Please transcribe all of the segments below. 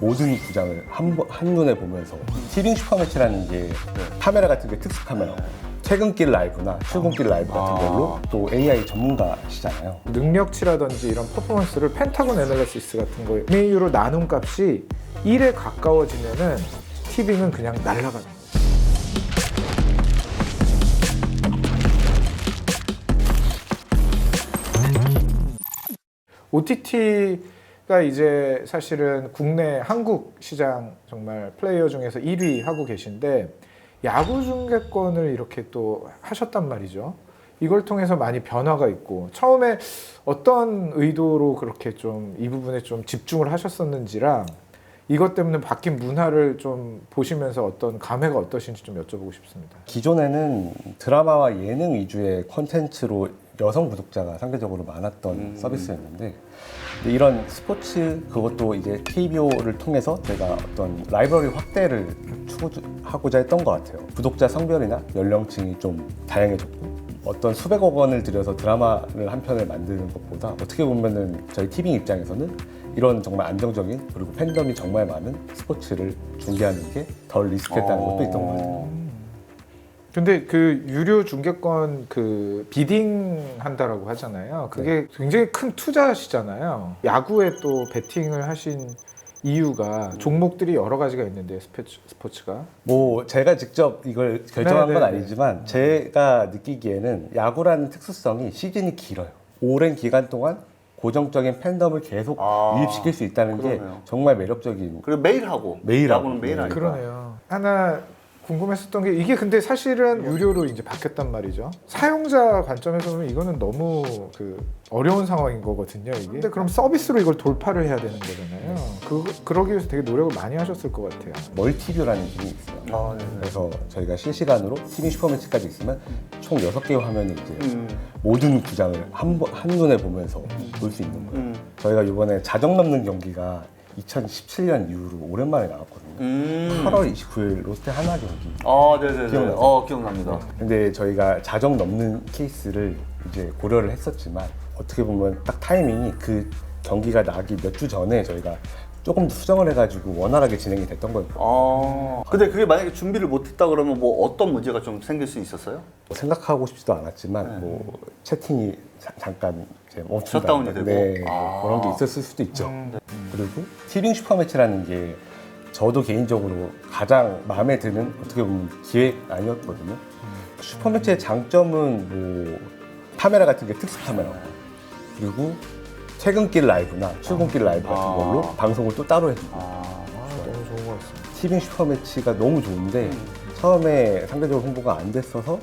모든 구장을 한, 번- 한눈에 보면서 티빙 슈퍼매치라는 게 카메라 같은 게 특수 카메라. 퇴근길 라이브나 출근길 라이브 같은 걸로 또 AI 전문가시잖아요. 능력치라든지 이런 퍼포먼스를 펜타곤 애널리시스 같은 거 MAU로 나눈 값이 1에 가까워지면은 티빙은 그냥 날아가는 거예요. OTT 가 이제 사실은 국내 한국 시장 정말 플레이어 중에서 1위 하고 계신데 야구 중계권을 이렇게 또 하셨단 말이죠. 이걸 통해서 많이 변화가 있고 처음에 어떤 의도로 그렇게 좀 이 부분에 좀 집중을 하셨었는지랑 이것 때문에 바뀐 문화를 좀 보시면서 어떤 감회가 어떠신지 좀 여쭤보고 싶습니다. 기존에는 드라마와 예능 위주의 콘텐츠로 여성 구독자가 상대적으로 많았던 서비스였는데 근데 이런 스포츠 그것도 이제 KBO를 통해서 제가 어떤 라이브러리 확대를 추구하고자 했던 것 같아요. 구독자 성별이나 연령층이 좀 다양해졌고 어떤 수백억 원을 들여서 드라마를 한 편을 만드는 것보다 어떻게 보면은 저희 TV 입장에서는 이런 정말 안정적인 그리고 팬덤이 정말 많은 스포츠를 중계하는 게 덜 리스크했다는 것도 있던 것 같아요. 근데 그 유료 중계권 그 비딩 한다라고 하잖아요. 그게 굉장히 큰 투자시잖아요. 야구에 또 베팅을 하신 이유가 종목들이 여러 가지가 있는데 스포츠, 스포츠가 뭐 제가 직접 이걸 결정한 네, 건 네, 네. 아니지만 제가 느끼기에는 야구라는 특수성이 시즌이 길어요. 오랜 기간 동안 고정적인 팬덤을 계속 아, 유입시킬 수 있다는 게 그러네요. 정말 매력적인 그리고 매일 하고 매일 하고. 야구는 매일 네. 하니까. 그러네요. 하나 궁금했었던 게 이게 근데 사실은 유료로 이제 바뀌었단 말이죠. 사용자 관점에서 보면 이거는 너무 그 어려운 상황인 거거든요. 이게. 근데 그럼 서비스로 이걸 돌파를 해야 되는 거잖아요. 그 그러기 위해서 되게 노력을 많이 하셨을 것 같아요. 멀티뷰라는 기능이 있어요. 아, 네. 그래서 저희가 실시간으로 TV 슈퍼매치까지 있으면 총 6개의 화면이 이제 음, 모든 구장을 한, 번- 한눈에 보면서 볼 수 있는 거예요. 음, 저희가 이번에 자정 넘는 경기가 2017년 이후로 오랜만에 나왔거든요. 음. 8월 29일 롯데 하나 경기. 아, 네네네. 기억나죠? 어, 기억납니다. 근데 저희가 자정 넘는 케이스를 이제 고려를 했었지만 어떻게 보면 딱 타이밍이 그 경기가 나기 몇 주 전에 저희가 조금 더 수정을 해가지고 원활하게 진행이 됐던 거예요. 아, 근데 그게 만약에 준비를 못했다 그러면 뭐 어떤 문제가 좀 생길 수 있었어요? 생각하고 싶지도 않았지만 뭐 채팅이 자- 잠깐 이제 멈춘다. 셧다운이 되고? 네, 아. 그런 게 있었을 수도 있죠. 그리고 티빙 슈퍼매치라는 게 저도 개인적으로 가장 마음에 드는 어떻게 보면 기획 아니었거든요. 슈퍼매치의 장점은 뭐 카메라 같은 게 특수 카메라 그리고 퇴근길 라이브나 출근길 라이브 같은 아. 걸로 방송을 또 따로 해주고 아, 아, 너무 좋은 것 같습니다. 티빙 슈퍼매치가 너무 좋은데 처음에 상대적으로 홍보가 안 됐어서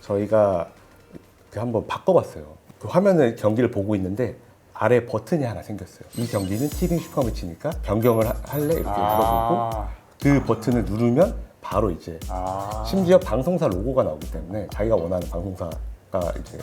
저희가 그 한번 바꿔봤어요. 그 화면을 경기를 보고 있는데 아래 버튼이 하나 생겼어요. 이 경기는 티빙 슈퍼매치니까 변경을 하- 할래 이렇게 물어보고 아, 그 버튼을 누르면 바로 이제 아. 심지어 방송사 로고가 나오기 때문에 자기가 원하는 방송사가 이제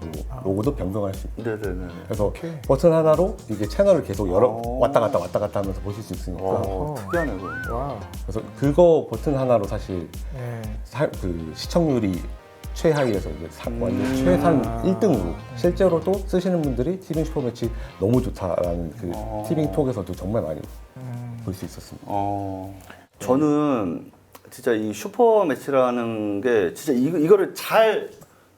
뭐 로고도 변경할 수 있고 네네네. 그래서 오케이. 버튼 하나로 이게 채널을 계속 여러 오. 왔다 갔다 왔다 갔다 하면서 보실 수 있으니까 어, 특이하네, 그거. 와. 그래서 그거 버튼 하나로 사실 네. 사- 그 시청률이 최하위에서 이제 사- 완전 음. 최상 1등으로 실제로도 쓰시는 분들이 티빙 슈퍼매치 너무 좋다라는 그 어. 티빙 톡에서도 정말 많이 음. 볼수 있었습니다. 어, 저는 진짜 이 슈퍼 매치라는 게 진짜 이거, 이거를 잘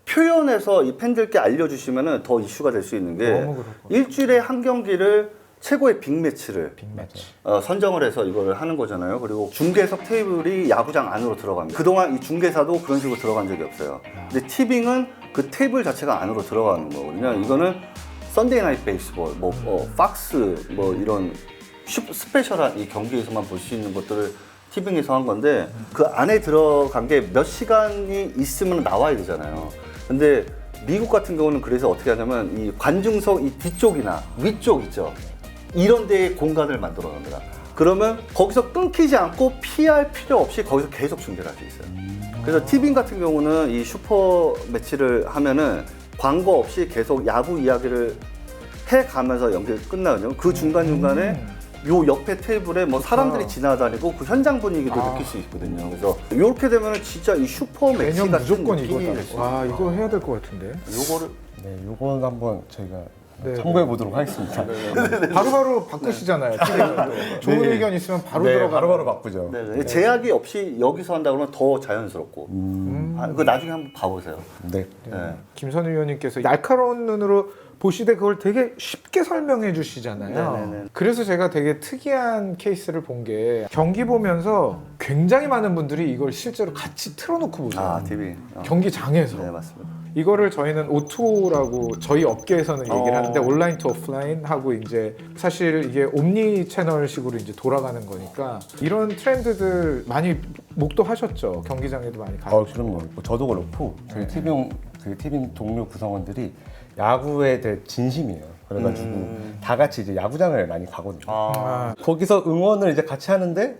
표현해서 이 팬들께 알려주시면 더 이슈가 될 수 있는 게 너무 그럴 것 같아요. 일주일에 한 경기를 최고의 빅매치를 빅매치. 어, 선정을 해서 이걸 하는 거잖아요. 그리고 중계석 테이블이 야구장 안으로 들어갑니다. 그동안 이 중계사도 그런 식으로 들어간 적이 없어요. 근데 티빙은 그 테이블 자체가 안으로 들어가는 거거든요. 이거는 썬데이 나이트 베이스볼, 뭐 어, 팍스, 뭐 이런 슈, 스페셜한 이 경기에서만 볼 수 있는 것들을 티빙에서 한 건데 그 안에 들어간 게 몇 시간이 있으면 나와야 되잖아요. 근데 미국 같은 경우는 그래서 어떻게 하냐면 이 관중석 이 뒤쪽이나 위쪽 있죠. 이런 데에 공간을 만들어 놉니다. 그러면 거기서 끊기지 않고 피할 필요 없이 거기서 계속 중계를 할 수 있어요. 그래서 티빙 같은 경우는 이 슈퍼 매치를 하면은 광고 없이 계속 야구 이야기를 해 가면서 연기 끝나거든요. 그 중간중간에 요 옆에 테이블에 뭐 사람들이 지나다니고 그 현장 분위기도 아. 느낄 수 있거든요. 그래서 이렇게 되면 진짜 이 슈퍼 매치 매년 같은 무조건 느낌이 이거다. 될수 와 있어요. 이거 해야 될 것 같은데. 요거를 네, 요건 한번 저희가 네. 참고해 보도록 하겠습니다. 바로바로 바꾸시잖아요. 좋은 네. 의견 있으면 바로 네, 들어가. 바로바로 바꾸죠. 네, 네. 제약이 없이 여기서 한다 그러면 더 자연스럽고. 음, 아, 그 나중에 한번 봐보세요. 네. 네. 김선 의원님께서 날카로운 눈으로 보시되 그걸 되게 쉽게 설명해 주시잖아요. 네네네. 그래서 제가 되게 특이한 케이스를 본 게 경기 보면서 굉장히 많은 분들이 이걸 실제로 같이 틀어놓고 보세요. 아, TV. 어. 경기장에서. 네, 맞습니다. 이거를 저희는 O2O라고 저희 업계에서는 얘기를 어. 하는데 온라인 투 오프라인 하고 이제 사실 이게 옴니 채널식으로 이제 돌아가는 거니까 이런 트렌드들 많이 목도하셨죠 경기장에도 많이 가고 어, 그럼요. 뭐 저도 그렇고 저희 티빙 그 티빙 동료 구성원들이 야구에 대해 진심이에요. 그래가지고 음. 다 같이 이제 야구장을 많이 가거든요. 아, 아, 거기서 응원을 이제 같이 하는데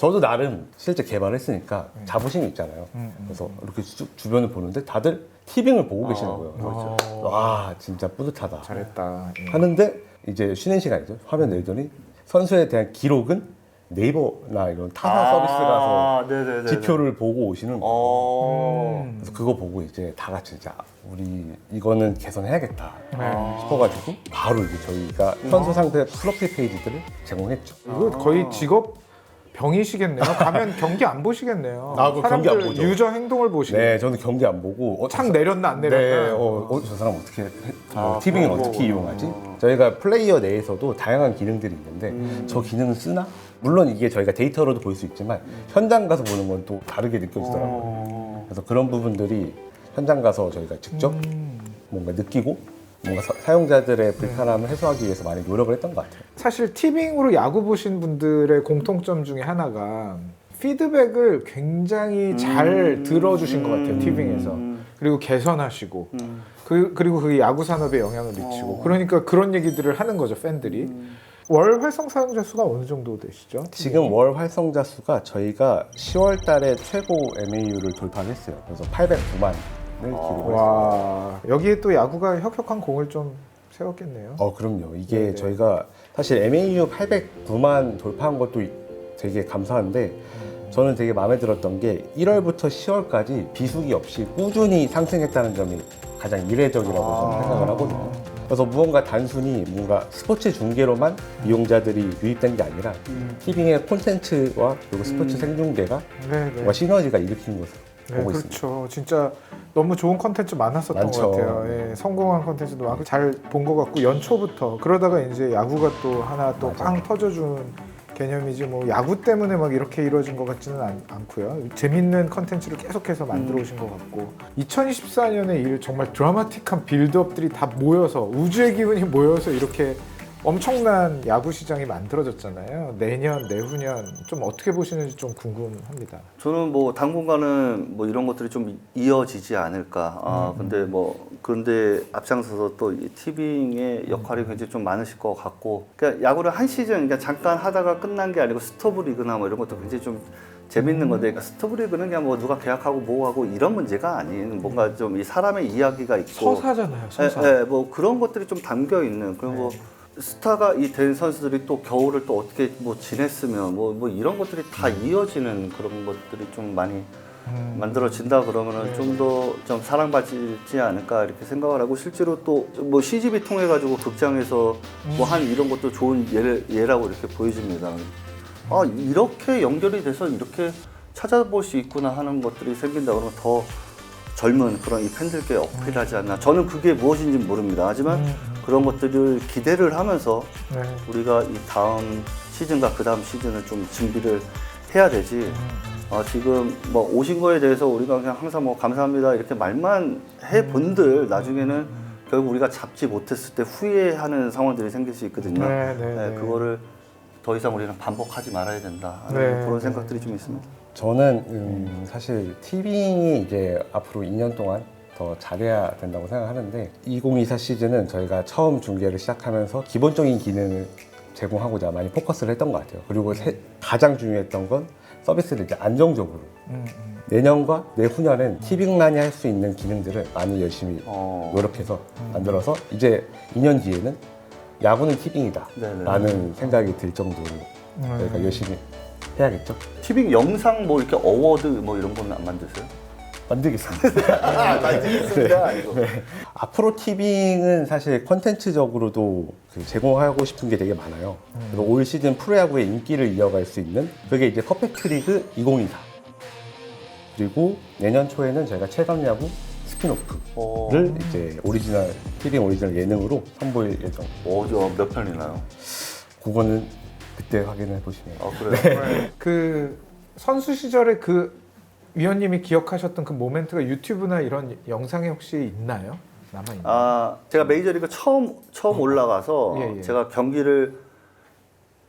저도 나름 실제 개발했으니까 자부심이 있잖아요. 음, 음. 그래서 이렇게 주, 주변을 보는데 다들 티빙을 보고 계시는 거예요. 어, 와 진짜 뿌듯하다. 잘했다 예. 하는데 이제 쉬는 시간이죠. 화면 내더니 선수에 대한 기록은 네이버나 이런 타사 아, 네네네. 지표를 보고 오시는 거예요. 어. 음. 그래서 그거 보고 이제 다 같이 이제 우리 이거는 개선해야겠다 네. 싶어가지고 바로 이제 저희가 선수 상대 프로필 페이지들을 제공했죠. 이거 거의 직업 병이시겠네요 가면 경기 안 보시겠네요 아, 그거 경기 안 사람들 보죠. 유저 행동을 보시고 네, 저는 경기 안 보고 어, 창 내렸나 안 내렸나 네, 어, 어, 저 사람 어떻게 아, 티빙을 그런 어떻게 거구나. 이용하지? 저희가 플레이어 내에서도 다양한 기능들이 있는데 음. 저 기능은 쓰나? 물론 이게 저희가 데이터로도 볼 수 있지만 현장 가서 보는 건 또 다르게 느껴지더라고요. 어. 그래서 그런 부분들이 현장 가서 저희가 직접 음. 뭔가 느끼고 뭔가 사, 사용자들의 불편함을 해소하기 위해서 많이 노력을 했던 것 같아요. 사실 티빙으로 야구 보신 분들의 공통점 중에 하나가 피드백을 굉장히 잘 음. 들어주신 것 같아요 음. 티빙에서 그리고 개선하시고 음. 그, 그리고 그게 야구 산업에 영향을 미치고 어. 그러니까 그런 얘기들을 하는 거죠 팬들이 음. 월 활성 사용자 수가 어느 정도 되시죠? 지금 월 활성자 수가 저희가 10월 달에 최고 MAU를 돌파했어요. 그래서 809만을 기록을 했어요. 와 여기에 또 야구가 혁혁한 공을 좀 세웠겠네요. 어, 그럼요. 이게 네네. 저희가 사실 MAU 809만 돌파한 것도 되게 감사한데 저는 되게 마음에 들었던 게 1월부터 10월까지 비수기 없이 꾸준히 상승했다는 점이 가장 이례적이라고 저는 아. 생각을 하거든요. 그래서 무언가 단순히 뭔가 스포츠 중계로만 이용자들이 유입된 게 아니라 음. 티빙의 콘텐츠와 그리고 스포츠 음. 생중계가 네, 네. 뭔가 시너지가 일으킨 것을 네, 보고 그렇죠. 있습니다. 진짜 너무 좋은 컨텐츠 많았었던 많죠. 것 같아요. 예, 성공한 컨텐츠도 많고 잘 본 것 같고 연초부터 그러다가 이제 야구가 또 하나 또 맞아. 꽝 터져준 개념이지 뭐 야구 때문에 막 이렇게 이루어진 것 같지는 않, 않고요. 재밌는 컨텐츠를 계속해서 만들어 오신 것 같고 2024년에 일 정말 드라마틱한 빌드업들이 다 모여서 우주의 기운이 모여서 이렇게 엄청난 야구 시장이 만들어졌잖아요. 내년, 내후년 좀 어떻게 보시는지 좀 궁금합니다. 저는 뭐 당분간은 뭐 이런 것들이 좀 이어지지 않을까. 아, 근데 뭐 그런데 앞장서서 또 이 티빙의 역할이 굉장히 좀 많으실 것 같고. 그러니까 야구를 한 시즌 그러니까 잠깐 하다가 끝난 게 아니고 스토브 리그나 뭐 이런 것도 굉장히 좀 재밌는 건데 그러니까 스토브 리그는 그냥 뭐 누가 계약하고 뭐 하고 이런 문제가 아닌 뭔가 좀 이 사람의 이야기가 있고 서사잖아요, 예, 서사. 네. 예, 뭐 그런 것들이 좀 담겨 있는 그리고 스타가 이 된 선수들이 또 겨울을 또 어떻게 뭐 지냈으면 뭐, 뭐 이런 것들이 다 이어지는 그런 것들이 좀 많이 음. 만들어진다 그러면은 네. 좀더 좀 사랑받지 않을까 이렇게 생각을 하고 실제로 또 뭐 CGV 통해 가지고 극장에서 음. 뭐한 이런 것도 좋은 예, 예라고 이렇게 보여집니다. 아 이렇게 연결이 돼서 이렇게 찾아볼 수 있구나 하는 것들이 생긴다 그러면 더 젊은 그런 이 팬들께 어필하지 않나. 저는 그게 무엇인지 모릅니다. 하지만 음, 그런 것들을 기대를 하면서 네. 우리가 이 다음 시즌과 그 다음 시즌을 좀 준비를 해야 되지. 어, 지금 뭐 오신 거에 대해서 우리가 그냥 항상 뭐 감사합니다 이렇게 말만 해 본들 나중에는 결국 우리가 잡지 못했을 때 후회하는 상황들이 생길 수 있거든요. 네, 네, 네, 네. 그거를 더 이상 우리는 반복하지 말아야 된다. 하는 네, 그런 네. 생각들이 좀 있습니다. 저는 음, 사실 티빙이 이제 앞으로 2년 동안 더 잘해야 된다고 생각하는데 2024 시즌은 저희가 처음 중계를 시작하면서 기본적인 기능을 제공하고자 많이 포커스를 했던 것 같아요. 그리고 세- 가장 중요했던 건 서비스를 이제 안정적으로 음, 음. 내년과 내후년엔 티빙만이 할 수 있는 기능들을 많이 열심히 어, 노력해서 만들어서 이제 2년 뒤에는 야구는 티빙이다 네네. 라는 생각이 들 정도로 음. 저희가 열심히 해야겠죠. TV 영상 뭐 이렇게 어워드 뭐 이런 거는 안 만드세요? 만들겠습니다. 만들겠습니다. 이거. 앞으로 티빙은 사실 컨텐츠적으로도 그 제공하고 싶은 게 되게 많아요. 그래서 올 시즌 프로야구의 인기를 이어갈 수 있는 그게 이제 퍼펙트 리그 2024. 그리고 내년 초에는 저희가 최강야구 스피노프를 어. 이제 오리지널 티빙 오리지널 예능으로 선보일 예정. 어디요? 몇 편이나요? 그거는 그때 확인해 보시면. 아 그래요? 네. 그 선수 시절에 그 위원님이 기억하셨던 그 모멘트가 유튜브나 이런 영상에 혹시 있나요? 남아 있나요? 아 제가 메이저리그 처음 처음 올라가서 예, 예. 제가 경기를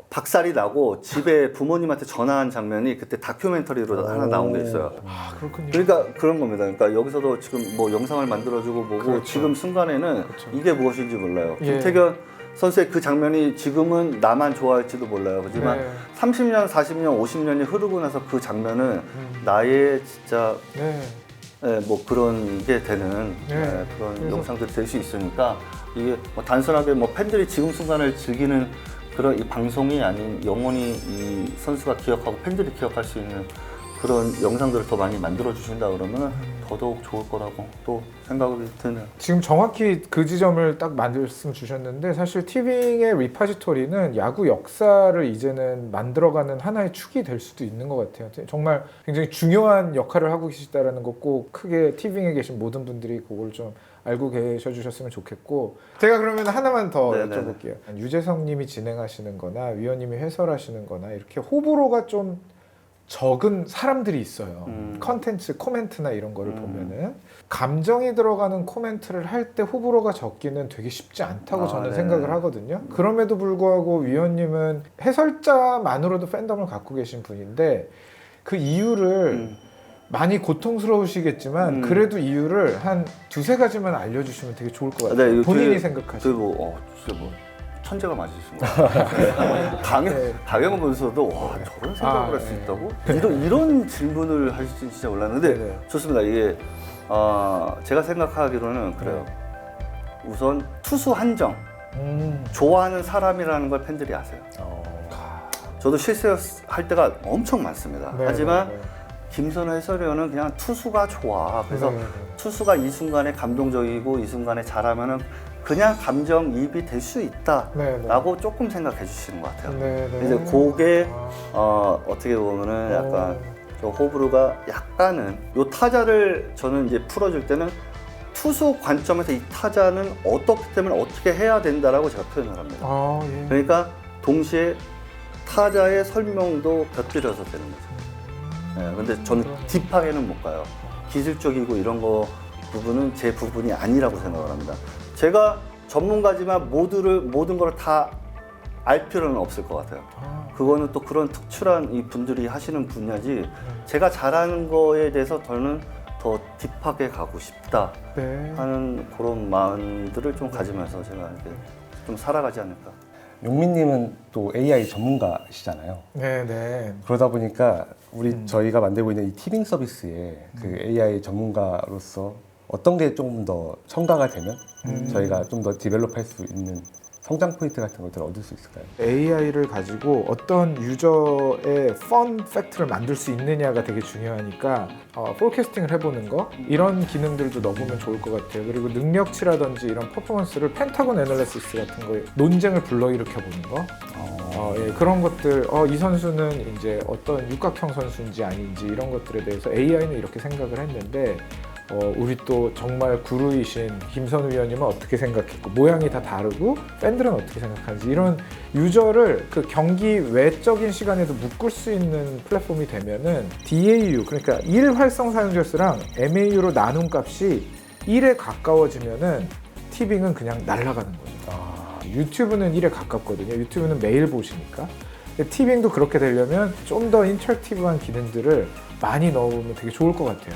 박살이 나고 집에 부모님한테 전화한 장면이 그때 다큐멘터리로 하나 나온 게 있어요. 아 그렇군요. 그러니까 그런 겁니다. 그러니까 여기서도 지금 뭐 영상을 만들어주고 뭐고 그렇죠. 지금 순간에는 그렇죠. 이게 무엇인지 몰라요. 예. 김태견 선수의 그 장면이 지금은 나만 좋아할지도 몰라요. 하지만 네. 30년, 40년, 50년이 흐르고 나서 그 장면은 음. 나의 진짜 네. 예, 뭐 그런 게 되는 네. 예, 그런 그래서- 영상들이 될 수 있으니까 이게 뭐 단순하게 뭐 팬들이 지금 순간을 즐기는 그런 이 방송이 아닌 영원히 이 선수가 기억하고 팬들이 기억할 수 있는 그런 영상들을 더 많이 만들어 주신다 그러면 더더욱 좋을 거라고 또 생각이 드네요. 지금 정확히 그 지점을 딱 말씀 주셨는데 사실 티빙의 리파지토리는 야구 역사를 이제는 만들어가는 하나의 축이 될 수도 있는 것 같아요. 정말 굉장히 중요한 역할을 하고 계시다라는 거 꼭 크게 티빙에 계신 모든 분들이 그걸 좀 알고 계셔 주셨으면 좋겠고 제가 그러면 하나만 더 네네네. 여쭤볼게요. 유재석 님이 진행하시는 거나 위원님이 해설하시는 거나 이렇게 호불호가 좀 적은 사람들이 있어요. 음. 컨텐츠, 코멘트나 이런 거를 음. 보면은 감정이 들어가는 코멘트를 할 때 호불호가 적기는 되게 쉽지 않다고 아, 저는 네네. 생각을 하거든요. 그럼에도 불구하고 위원님은 해설자만으로도 팬덤을 갖고 계신 분인데 그 이유를 음. 많이 고통스러우시겠지만 음. 그래도 이유를 한 두세 가지만 알려주시면 되게 좋을 것 아, 같아요. 네, 본인이 그- 생각하시는. 그뭐 어, 뭐 천재가 맞으신 것 같아요. 강현 네. 강현 보면서도 와 저런 생각을 아, 할수 네. 있다고 이런 이런 질문을 하실지 진짜 몰랐는데 네네. 좋습니다. 이게 어, 제가 생각하기로는 그래요. 우선 투수 한정 음. 좋아하는 사람이라는 걸 팬들이 아세요. 저도 실수할 때가 엄청 많습니다. 네, 하지만 네, 네. 김선호 해설위원은 그냥 투수가 좋아. 그래서 네, 네. 투수가 이 순간에 감동적이고 이 순간에 잘하면은 그냥 감정이입이 될 수 있다라고 네, 네. 조금 생각해 주시는 것 같아요. 네, 네. 이제 그게 아. 어, 어떻게 보면은 약간 어. 저 호불호가 약간은 요 타자를 저는 이제 풀어줄 때는 투수 관점에서 이 타자는 어떻기 때문에 어떻게 해야 된다라고 제가 표현을 합니다. 아, 예. 그러니까 동시에 타자의 설명도 곁들여서 되는 거죠. 네, 근데 저는 딥하게는 못 가요. 기술적이고 이런 거 부분은 제 부분이 아니라고 생각을 합니다. 제가 전문가지만 모두를 모든 걸 다 알 필요는 없을 것 같아요. 아, 그거는 또 그런 특출한 이 분들이 하시는 분야지 제가 잘하는 거에 대해서 저는 더 딥하게 가고 싶다 네. 하는 그런 마음들을 좀 가지면서 제가 이렇게 좀 살아가지 않을까. 용민님은 또 AI 전문가시잖아요. 네, 네. 그러다 보니까 우리 음. 저희가 만들고 있는 이 티빙 서비스에 그 AI 전문가로서 어떤 게 조금 더 첨가가 되면 음. 저희가 좀 더 디벨롭할 수 있는 성장 포인트 같은 것들을 얻을 수 있을까요? AI를 가지고 어떤 유저의 펀 팩트를 만들 수 있느냐가 되게 중요하니까 어, 포캐스팅을 해보는 거 이런 기능들도 넣어보면 좋을 것 같아요. 그리고 능력치라든지 이런 퍼포먼스를 펜타곤 애널리시스 같은 거에 논쟁을 불러일으켜 보는 거 어, 예, 그런 것들 어, 이 선수는 이제 어떤 육각형 선수인지 아닌지 이런 것들에 대해서 AI는 이렇게 생각을 했는데 어, 우리 또 정말 구루이신 김선우 위원님은 어떻게 생각했고 모양이 다 다르고 팬들은 어떻게 생각하는지 이런 유저를 그 경기 외적인 시간에도 묶을 수 있는 플랫폼이 되면은 DAU 그러니까 1 활성 사용자 수랑 MAU로 나눈 값이 1에 가까워지면은 티빙은 그냥 날아가는 거죠. 아, 유튜브는 1에 가깝거든요. 유튜브는 매일 보시니까. 티빙도 그렇게 되려면 좀 더 인터랙티브한 기능들을 많이 넣으면 되게 좋을 것 같아요.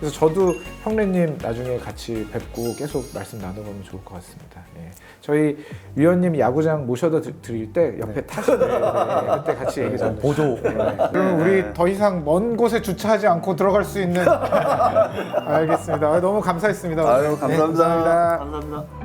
그래서 저도 형래님 나중에 같이 뵙고 계속 말씀 나눠보면 좋을 것 같습니다. 예. 저희 위원님 야구장 모셔다 드- 드릴 때 옆에 타시면 그때 같이 얘기 좀 보조 그럼 우리 더 이상 먼 곳에 주차하지 않고 들어갈 수 있는 알겠습니다. 아, 너무 감사했습니다. 아유 네, 감사합니다. 감사합니다. 감사합니다.